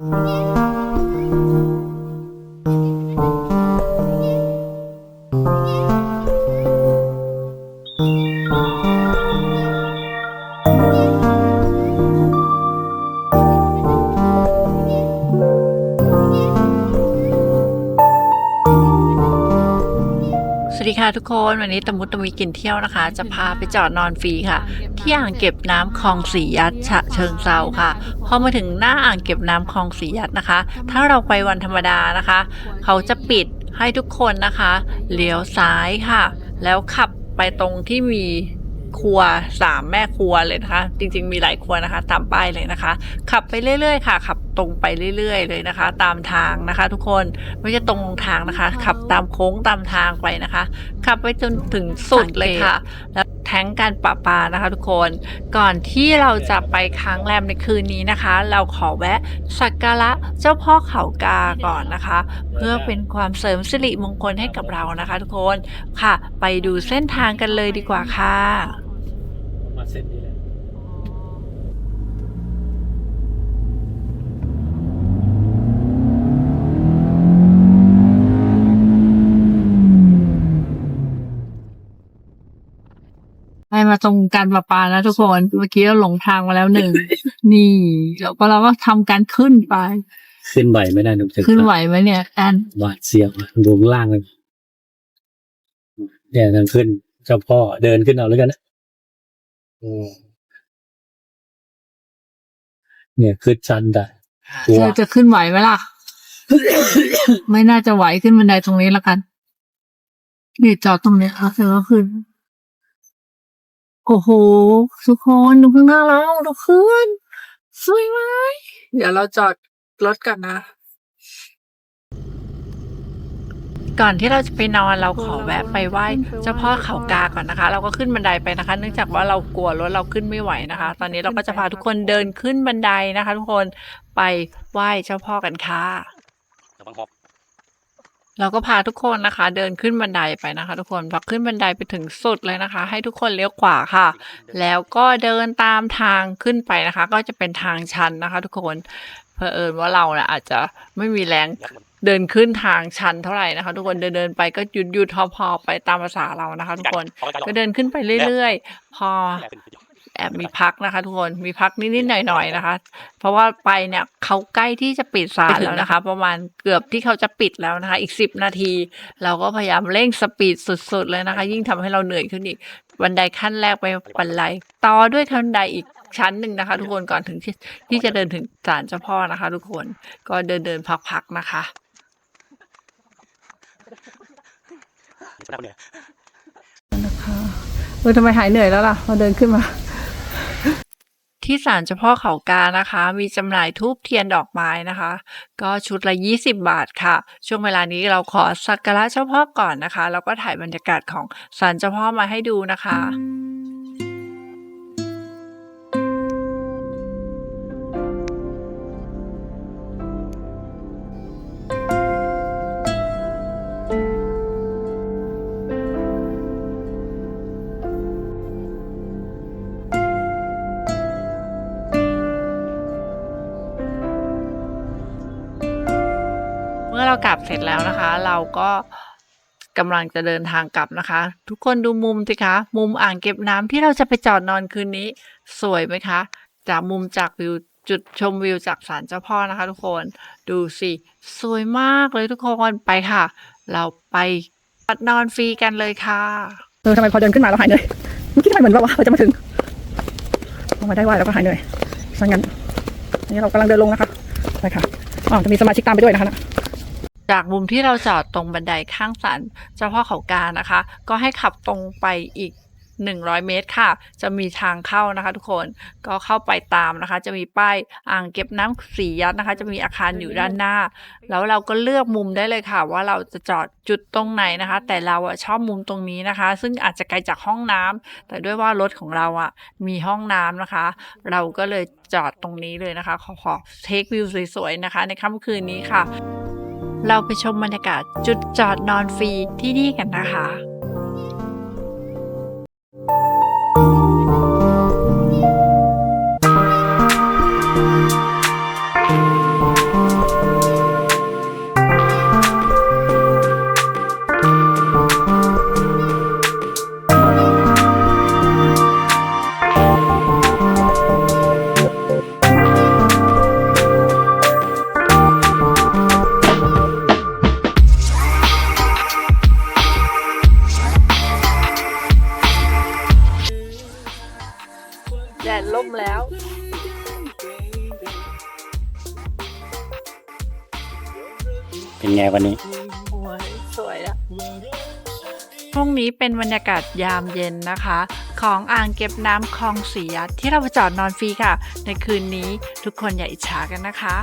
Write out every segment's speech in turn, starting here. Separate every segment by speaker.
Speaker 1: สวัสดีค่ะทุกคนวันนี้ตะมุตะมีกินเที่ยวนะคะ จะพาไปจอดนอนฟรีค่ะ ที่อ่างเก็บน้ำคลองสียัดฉะเชิงเซาค่ะ พอมาถึงหน้าอ่างเก็บน้ำคลองสียัดนะคะ ถ้าเราไปวันธรรมดานะคะ เขาจะปิดให้ทุกคนนะคะเลี้ยวซ้ายค่ะ แล้วขับไปตรงที่มีครัวสามแม่ครัวเลยนะคะ จริงๆมีหลายครัวนะคะ ตามป้ายเลยนะคะ ขับไปเรื่อยๆค่ะ ขับตรงไปเรื่อย ๆ เลยนะคะ ตามทางนะคะ ทุกคนไม่ใช่ตรงทางนะคะ ขับตามโค้งตามทางไปนะคะ ขับไปจนถึงสุดเลยค่ะแล้ว แท้งการประปานะคะทุกคน ก่อนที่เราจะไปค้างแรมในคืนนี้นะคะ เราขอแวะสักการะเจ้าพ่อเขากาก่อนนะคะ เพื่อเป็นความเสริมสิริมงคลให้กับเรานะคะ ทุกคนค่ะ ไปดูเส้นทางกันเลยดีกว่าค่ะ
Speaker 2: มาเส้นนี้เลย
Speaker 1: ให้ มาตรงการประปานะทุกคน เมื่อกี้เราหลงทางมาแล้วหนึ่ง นี่แล้วก็เราก็ทำการขึ้นไป
Speaker 2: ขึ้นไหวไม่ได้นุ่มถึง
Speaker 1: ขึ้นไหวไหมเนี่ยแอน
Speaker 2: หวาดเสียวดูข้างล่างเลยเนี่ยทางขึ้นเจ้าพ่อเดินขึ้นเอาแล้วกันนะอืมเนี่ยขึ้นชันได้กลัว
Speaker 1: เราจะขึ้นไหวไหมล่ะ ไม่น่าจะไหวขึ้นบันไดตรงนี้ละกันนี่จอดตรงนี้ค่ะเสร็จแล้วขึ้น โอ้โห ทุกคนดูข้างหน้าเราดูขึ้นสวยไหมเดี๋ยวเราจอดรถกันนะ ก่อนที่เราจะไปนอนเราขอแวะไปไหว้เจ้าพ่อเขากาก่อนนะคะ เราก็ขึ้นบันไดไปนะคะ เนื่องจากว่าเรากลัวรถเราขึ้นไม่ไหวนะคะ ตอนนี้เราก็จะพาทุกคนเดินขึ้นบันไดนะคะ ทุกคนไปไหว้เจ้าพ่อกันค่ะ
Speaker 2: ระวังหอบ
Speaker 1: เราก็พาทุกคนนะคะ เดินขึ้นบันไดไปนะคะ ทุกคนพอขึ้นบันไดไปถึงสุดเลยนะคะ ให้ทุกคนเลี้ยวขวาค่ะ แล้วก็เดินตามทางขึ้นไปนะคะ ก็จะเป็นทางชันนะคะ ทุกคนเผอิญว่าเราเนี่ยอาจจะไม่มีแรงเดินขึ้นทางชันเท่าไหร่นะคะ ทุกคนเดินเดินๆไปก็หยุดหยุดพอๆไปตามภาษาเรานะคะ ทุกคนก็เดินขึ้นไปเรื่อยๆ พอ แอบมีพักนะคะ ทุกคนมีพักนิดๆหน่อยๆนะคะ เพราะว่าไปเนี่ยเขาใกล้ที่จะปิดศาลแล้วนะคะ ประมาณเกือบที่เขาจะปิดแล้วนะคะ อีกสิบนาที เราก็พยายามเร่งสปีดสุดๆเลยนะคะ ยิ่งทำให้เราเหนื่อยขึ้นอีกบันไดขั้นแรกไปบันไดต่อด้วยบันไดอีกชั้นหนึ่งนะคะ ทุกคนก่อนถึงที่ที่จะเดินถึงศาลเจ้าพ่อนะคะ ทุกคนก็เดินเดินๆพักๆนะคะนะคะเออทำไมหายเหนื่อยแล้วล่ะพอเดินขึ้นมา ที่ศาลเจ้าพ่อเขากานะคะ มีจำหน่ายทูบเทียนดอกไม้นะคะ ก็ชุดละ 20 บาทค่ะ ช่วงเวลานี้เราขอสักการะเจ้าพ่อก่อนนะคะ แล้วก็ถ่ายบรรยากาศของศาลเจ้าพ่อมาให้ดูนะคะ เรากลับเสร็จแล้วนะคะ เราก็กำลังจะเดินทางกลับนะคะ ทุกคนดูมุมสิคะ มุมอ่างเก็บน้ำที่เราจะไปจอดนอนคืนนี้ สวยไหมคะ จากมุมจากวิวจุดชมวิวจากศาลเจ้าพ่อนะคะ ทุกคนดูสิสวยมากเลยทุกคนไปค่ะ เราไปนอนฟรีกันเลยค่ะ
Speaker 3: เออทำไมพอเดินขึ้นมาเราหายเหนื่อยเมื่อกี้ทำไมเหมือนว่าวะเราจะมาถึงพอมาได้ไหวแล้วก็หายเหนื่อยซะงั้นอันนี้เรากำลังเดินลงนะคะไปค่ะอ๋อจะมีสมาชิกตามไปด้วยนะคะนะ
Speaker 1: จากมุมที่เราจอดตรงบันไดข้างศาลเจ้าพ่อเขากานะคะ ก็ให้ขับตรงไปอีก 100 เมตรค่ะ จะมีทางเข้านะคะทุกคนก็เข้าไปตามนะคะ จะมีป้ายอ่างเก็บน้ำสียัดนะคะ จะมีอาคารอยู่ด้านหน้า แล้วเราก็เลือกมุมได้เลยค่ะ ว่าเราจะจอดจุดตรงไหนนะคะ แต่เราอะชอบมุมตรงนี้นะคะ ซึ่งอาจจะไกลจากห้องน้ำแต่ด้วยว่ารถของเราอะมีห้องน้ำนะคะ เราก็เลยจอดตรงนี้เลยนะคะ ขอขอเทควิวสวยๆนะคะ ในค่ำคืนนี้ค่ะ เราไปชมบรรยากาศจุดจอดนอนฟรีที่นี่กันนะคะ
Speaker 2: วันนี้
Speaker 1: สวยสวยอะพรุ่งนี้เป็นบรรยากาศยามเย็นนะคะ ของอ่างเก็บน้ำคลองสียัดที่เราไปจอดนอนฟรีค่ะ ในคืนนี้ทุกคนอย่าอิจฉากันนะคะ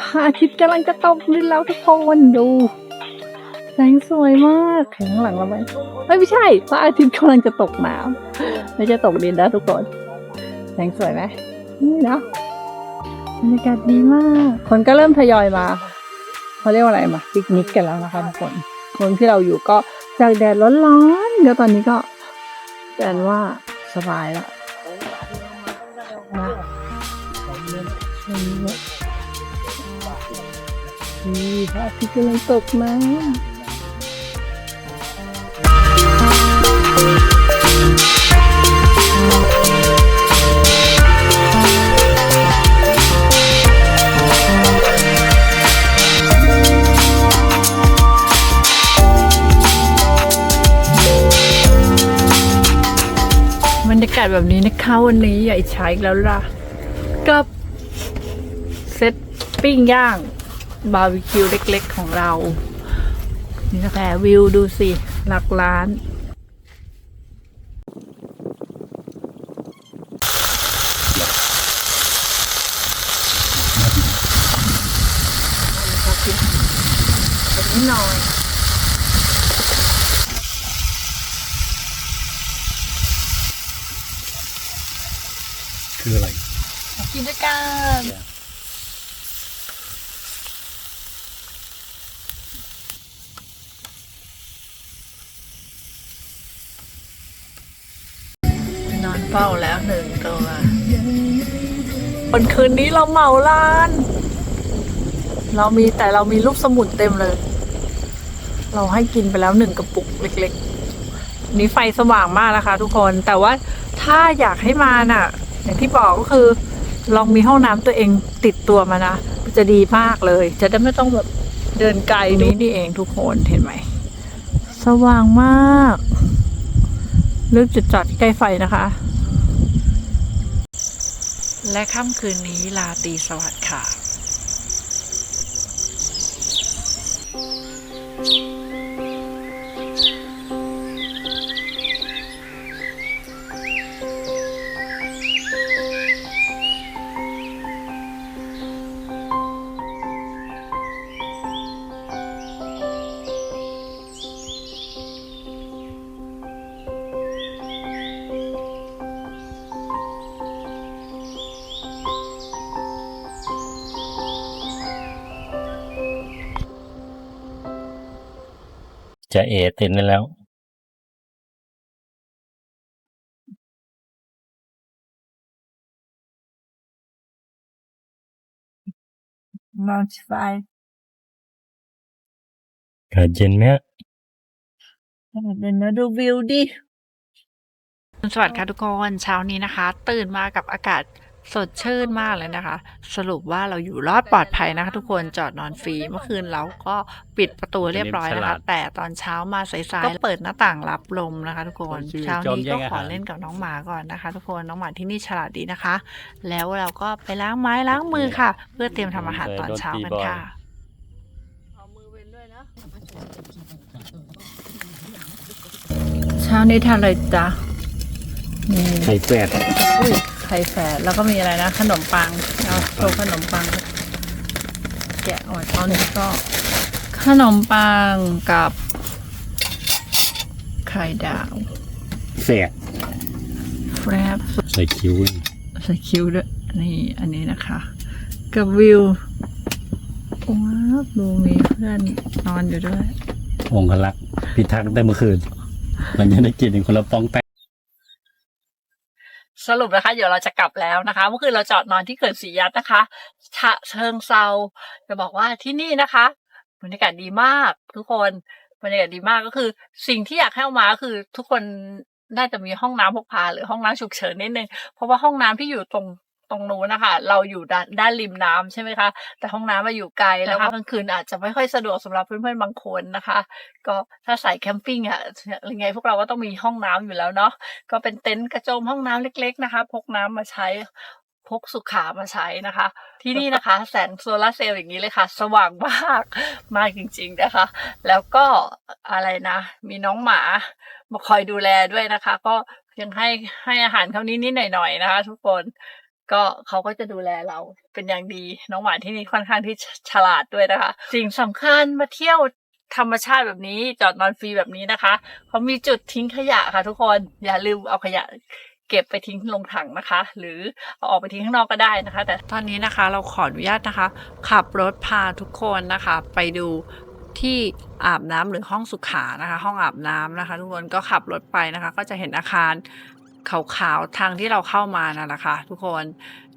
Speaker 3: พระอาทิตย์กำลังจะตกดินแล้วทุกคนดู แสงสวยมากแข้งหลังเราไหมเอ้ยไม่ใช่พระอาทิตย์กำลังจะตกน้ำไม่ใช่ตกดินนะทุกคน แสงสวยไหมนี่เนาะบรรยากาศดีมาก คนก็เริ่มทยอยมาเขาเรียกว่าอะไรมาปิกนิกกันแล้วนะคะทุกคนเมืองที่เราอยู่ก็จากแดดร้อนๆแล้วตอนนี้ก็แปลว่าสบายล้วนะนี่พระอาทิตย์กำลังตกน้ำ
Speaker 1: แบบนี้นะคะวันนี้อย่าอิจฉาอีกแล้วล่ะ กับเซตปิ้งย่างบาร์บีคิวเล็กๆของเรา นี่นะคะวิวดูสิ หลักล้านแบบนี้หน่อย
Speaker 2: คืออะไร
Speaker 1: กินด้วยกันนอนเฝ้าแล้วหนึ่งตัวบนคืนนี้เราเหมาร้าน เรามีแต่เรามีรูปสมุดเต็มเลย เราให้กินไปแล้วหนึ่งกระปุกเล็กๆ นี้ไฟสว่างมากนะคะทุกคน แต่ว่าถ้าอยากให้มาน่ะ อย่างที่บอกก็คือ ลองมีห้องน้ำตัวเองติดตัวมานะมันจะดีมากเลย จะได้ไม่ต้องแบบเดินไกลนี้นี่เองทุกคนเห็นไหม สว่างมากเลือกจุดจอดที่ใกล้ไฟนะคะ และค่ำคืนนี้ลาตรีสวัสดิ์ค่ะ
Speaker 2: จะเอเต็นได้แล้ว
Speaker 1: นอนสบาย
Speaker 2: อากาศเย็นไหมฮะ
Speaker 1: เดี๋ยวนะดูวิวดิ สวัสดีค่ะทุกคน เช้านี้นะคะ ตื่นมากับอากาศ สดชื่นมากเลยนะคะ สรุปว่าเราอยู่รอดปลอดภัยนะคะทุกคนจอดนอนฟรีเมื่อคืนเราก็ปิดประตูเรียบร้อยนะคะ แต่ตอนเช้ามาสายๆก็เปิดหน้าต่างรับลมนะคะ ทุกคน
Speaker 2: ชื่อ
Speaker 1: เช้า
Speaker 2: จอม
Speaker 1: นี้
Speaker 2: แย่
Speaker 1: ก็
Speaker 2: งอา
Speaker 1: ขอ
Speaker 2: หาร
Speaker 1: เล่นกับน้องหมาก่อนนะคะ ทุกคนน้องหมาที่นี่ฉลาดดีนะคะ แล้วเราก็ไปล้างไม้ล้างมือค่ะ เพื่อเตรียมทำอาหารตอนเช้ากันค่ะเช้านี้ทานอะไรจ๊ะนี่
Speaker 2: ไข่แปด
Speaker 1: อุ้ย ไข่แฝดแล้วก็มีอะไรนะ ขนมปังเอาโชว์ขนมปัง แกะออกตอนนี้ก็ ขนมปังกับไข่ดาว
Speaker 2: แฝด
Speaker 1: แฟรบ
Speaker 2: ใส่คิ้ว
Speaker 1: ใส่คิ้วด้วยนี่อันนี้นะคะ กับวิวว้าวดูมีเพื่อนนอนอยู่ด้วย
Speaker 2: องคลักษ์พิทักษ์ตั้งแต่เมื่อคืน มันยังได้กินคนละปองแป้ง
Speaker 1: สรุปนะคะ เดี๋ยวเราจะกลับแล้วนะคะ เมื่อคืนเราจอดนอนที่เขื่อนศรียัดนะคะฉะเชิงเซาจะบอกว่าที่นี่นะคะบรรยากาศดีมากทุกคนบรรยากาศดีมากก็คือ สิ่งที่อยากให้เอามาคือทุกคนน่าจะมีห้องน้ำพกพาหรือห้องน้ำฉุกเฉินนิดนึงเพราะว่าห้องน้ำที่อยู่ตรง ตรงนู้นนะคะ เราอยู่ด้านด้านริมน้ำใช่ไหมคะ แต่ห้องน้ำมาอยู่ไกลแล้วกลางคืนอาจจะไม่ค่อยสะดวกสำหรับเพื่อนๆบางคนนะคะ ก็ถ้าสายแคมปิ้งอะยังไงพวกเราก็ต้องมีห้องน้ำอยู่แล้วเนาะ ก็เป็นเต็นท์กระโจมห้องน้ำเล็ก ๆ นะคะ พกน้ำมาใช้พกสุขามาใช้นะคะ ที่นี่นะคะ แสงโซลาร์เซลล์อย่างนี้เลยค่ะ สว่างมากมากจริง ๆนะคะ แล้วก็อะไรนะ มีน้องหมามาคอยดูแลด้วยนะคะ ก็ยังให้ให้อาหารเขานิดๆหน่อยๆนะคะ ทุกคน ก็เขาก็จะดูแลเราเป็นอย่างดี น้องหมาที่นี่ค่อนข้างที่ฉฉลาดด้วยนะคะ สิ่งสำคัญมาเที่ยวธรรมชาติแบบนี้จอดนอนฟรีแบบนี้นะคะเขามีจุดทิ้งขยะค่ะ ทุกคนอย่าลืมเอาขยะเก็บไปทิ้งลงถังนะคะ หรือเอาออกไปทิ้งข้างนอกก็ได้นะคะ แต่ตอนนี้นะคะเราขออนุญาตนะคะ ขับรถพาทุกคนนะคะ ไปดูที่อาบน้ำหรือห้องสุขานะคะ ห้องอาบน้ำนะคะ ทุกคนก็ขับรถไปนะคะ ก็จะเห็นอาคาร ขาวๆทางที่เราเข้ามานะนะคะทุกคน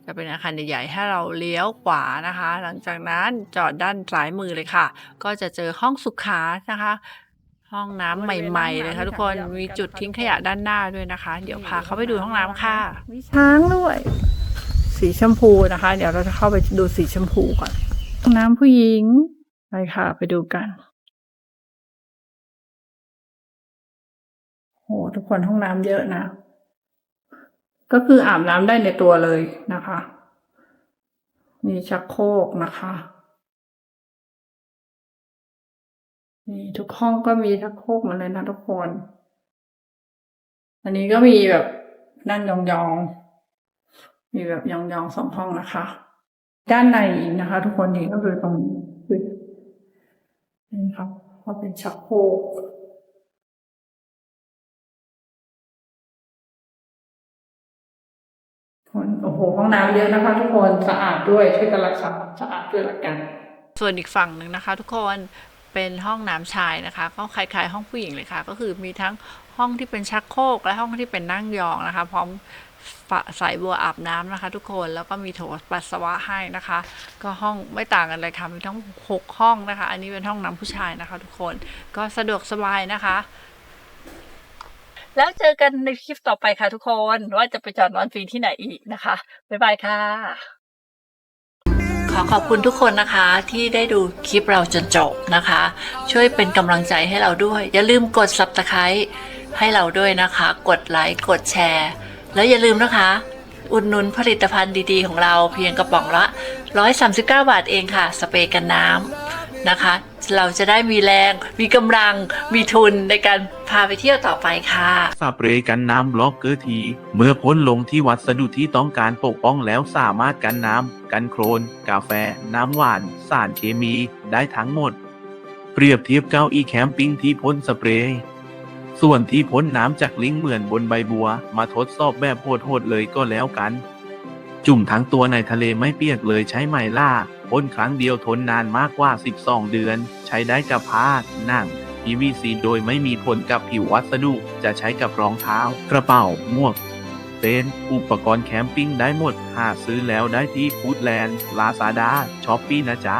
Speaker 1: จะเป็นอาคารใหญ่ๆให้เราเลี้ยวขวานะคะ หลังจากนั้นจอดด้านซ้ายมือเลยค่ะ ก็จะเจอห้องสุขานะคะ ห้องน้ำใหม่ๆเลยค่ะทุกคนมีจุดทิ้งขยะด้านหน้าด้วยนะคะ เดี๋ยวพาเขาไปดูห้องน้ำค่ะมีช้างด้วย สีชมพูนะคะ เดี๋ยวเราจะเข้าไปดูสีชมพูก่อนห้องน้ำผู้หญิงไปค่ะ ไปดูกันโหทุกคนห้องน้ำเยอะนะ ก็คืออาบน้ำได้ในตัวเลยนะคะ มีชักโครกนะคะนี่ทุกห้องก็มีชักโครกหมาเลยนะทุกคน อันนี้ก็มีแบบนั่งยองๆ มีแบบยองๆสองห้องนะคะ ด้านในอีกนะคะ ทุกคนนี่ก็คือตรงนี้นี่ครับก็เป็นชักโครก โอ้โหห้องน้ำเยอะนะคะทุกคนสะอาดด้วยช่วยกันรักษาความสะอาดด้วยละกัน ส่วนอีกฝั่งหนึ่งนะคะ ทุกคนเป็นห้องน้ำชายนะคะ ก็คล้ายๆ ห้องผู้หญิงเลยค่ะ ก็คือมีทั้งห้องที่เป็นชักโครกและห้องที่เป็นนั่งยองนะคะ พร้อมสายบัวอาบน้ำนะคะ ทุกคนแล้วก็มีโถปัสสาวะให้นะคะ ก็ห้องไม่ต่างกันเลยค่ะมีทั้งหกห้องนะคะ อันนี้เป็นห้องน้ำผู้ชายนะคะ ทุกคนก็สะดวกสบายนะคะ แล้วเจอกันในคลิปต่อไปค่ะทุกคนว่าจะไปจอดนอนฟรีที่ไหนอีกนะคะ บ๊ายบายค่ะ ขอขอบคุณทุกคนนะคะที่ได้ดูคลิปเราจนจบนะคะ ช่วยเป็นกำลังใจให้เราด้วย อย่าลืมกด subscribe ให้เราด้วยนะคะ กดไลค์กดแชร์ แล้วอย่าลืมนะคะ อุดหนุนผลิตภัณฑ์ดีๆ ของเราเพียงกระป๋องละ 139 บาทเองค่ะ สเปรย์กันน้ำ นะคะ เราจะได้มีแรง มีกำลัง มีทุนในการพาไปเที่ยวต่อไปค่ะ
Speaker 4: สเรย์กันน้ำบล็อกเกอร์ที เมื่อพ่นลงที่วัสดุที่ต้องการปกป้องแล้วสามารถกันน้ำกันโครน กาแฟ น้ำหวาน สารเคมี ได้ทั้งหมด เปรียบเทียบเก้าอี้แคมปิ้งที่พ่นสเปรย์ส่วนที่พ่นน้ำจากลิงเหมือนบนใบบัว มาทดสอบแบบโหดๆเลยก็แล้วกัน จุ่มทั้งตัวในทะเลไม่เปียกเลยใช้ไหมล่า พ่นครั้งเดียวทนนานมากกว่า 12 เดือน ใช้ได้กับผ้าหนัง PVC โดยไม่มีผลกับผิววัสดุ จะใช้กับรองเท้า กระเป๋า หมวกเต็นท์อุปกรณ์แคมปิ้งได้หมด หาซื้อแล้วได้ที่ฟูดแลนด์ลาซาด้าช้อปปี้นะจ๊ะ